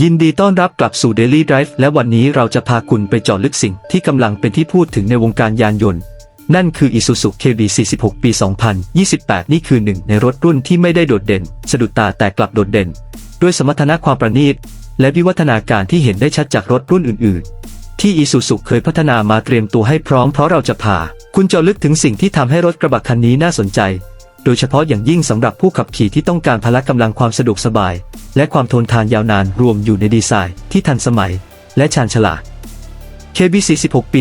ยินดีต้อนรับกลับสู่ Daily Drive และวันนี้เราจะพาคุณไปเจาะลึกสิ่งที่กำลังเป็นที่พูดถึงในวงการยานยนต์ นั่นคือ Isuzu KB46 ปี 2028 นี่คือหนึ่งในรถรุ่นที่ไม่ได้โดดเด่น สะดุดตาแต่กลับโดดเด่น ด้วยสมรรถนะความประณีต และวิวัฒนาการที่เห็นได้ชัดจากรถรุ่นอื่น ๆ ที่ Isuzu เคยพัฒนามาเตรียมตัวให้พร้อมเพราะเราจะพา คุณเจาะลึกถึงสิ่งที่ทำให้รถกระบะคันนี้น่าสนใจ โดยเฉพาะอย่างยิ่งสำหรับผู้ขับขี่ที่ต้องการพละกำลังความสะดวกสบาย และความทนทานยาวนานรวมอยู่ในดีไซน์ที่ทันสมัย และชาญฉลาด KB46 ปี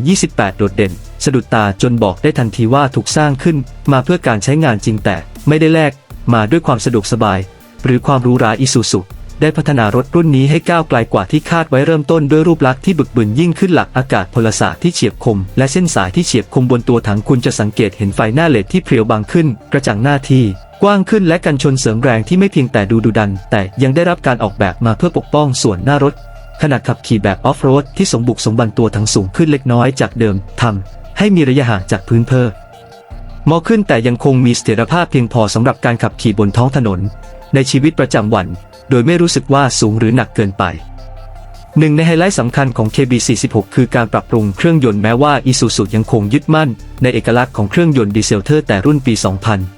2028 โดดเด่น สะดุดตาจนบอกได้ทันทีว่าถูกสร้างขึ้นมาเพื่อการใช้งานจริงแต่ไม่ได้แลกมาด้วยความสะดวกสบาย หรือความรู้ราอิซูซุ ได้พัฒนารถรุ่นนี้ให้ก้าวไกลกว่าที่คาดไว้เริ่มต้นด้วยรูปลักษณ์ที่บึกบึนยิ่งขึ้นหลักอากาศพลศาสตร์ที่เฉียบคม และเส้นสายที่เฉียบคมบนตัวถังคุณจะสังเกตเห็นไฟหน้าเลดที่เพรียวบางขึ้น กระจังหน้าที่กว้างขึ้นและกันชนเสริมแรงที่ไม่เพียงแต่ดูดุดัน แต่ยังได้รับการออกแบบมาเพื่อปกป้องส่วนหน้ารถขณะขับขี่แบบออฟโรดที่สมบุกสมบันตัวทั้งสูงขึ้นเล็กน้อยจากเดิมทำให้มีระยะห่างจากพื้นเพิ่ม มอขึ้นแต่ยังคงมีเสถียรภาพเพียงพอสำหรับการขับขี่บนท้องถนน ในชีวิตประจำวัน โดยไม่รู้สึกว่าสูงหรือหนักเกินไปหนึ่งในไฮไลท์สำคัญของ KB46 คือการปรับปรุงเครื่องยนต์แม้ว่า Isuzu ยังคงยึดมั่น ในเอกลักษณ์ของเครื่องยนต์ดีเซลเทอร์แต่รุ่นปี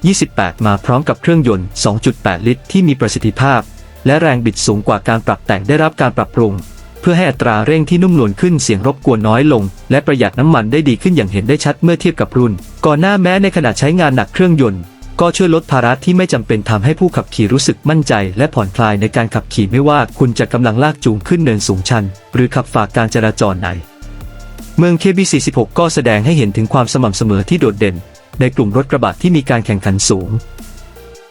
2028 มาพร้อมกับเครื่องยนต์ 2.8 ลิตรที่มีประสิทธิภาพ และแรงบิดสูงกว่าการปรับแต่งได้รับการปรับปรุง เพื่อให้อัตราเร่งที่นุ่มนวลขึ้นเสียงรบกวนน้อยลง และประหยัดน้ำมันได้ดีขึ้นอย่างเห็นได้ชัดเมื่อเทียบกับรุ่น ก่อนหน้าแม้ในขณะใช้งานหนักเครื่องยนต์ ก็ช่วยลดภาระที่ไม่จำเป็นทำให้ผู้ขับขี่รู้สึกมั่นใจ และผ่อนคลายในการขับขี่ไม่ว่าคุณจะกำลังลากจูงขึ้นเนินสูงชัน หรือขับฝ่าการจราจรในเมือง KB46 ก็แสดงให้เห็นถึงความสม่ำเสมอที่โดดเด่น ในกลุ่มรถกระบะที่มีการแข่งขันสูง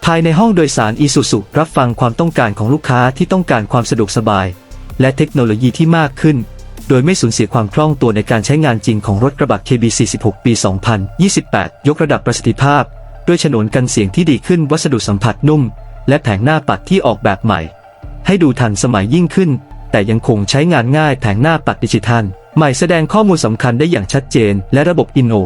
ภายในห้องโดยสาร Isuzu รับฟังความต้องการของลูกค้าที่ต้องการความสะดวกสบาย และเทคโนโลยีที่มากขึ้น โดยไม่สูญเสียความคล่องตัวในการใช้งานจริงของรถกระบะ KB46 ปี 2028 ยกระดับประสิทธิภาพ ด้วยฉนวนกันเสียงที่ดีขึ้นวัสดุสัมผัสนุ่ม และแผงหน้าปัดที่ออกแบบใหม่ ให้ดูทันสมัยยิ่งขึ้น แต่ยังคงใช้งานง่ายแผงหน้าปัดดิจิทัล ใหม่แสดงข้อมูลสำคัญได้อย่างชัดเจน และระบบ Inno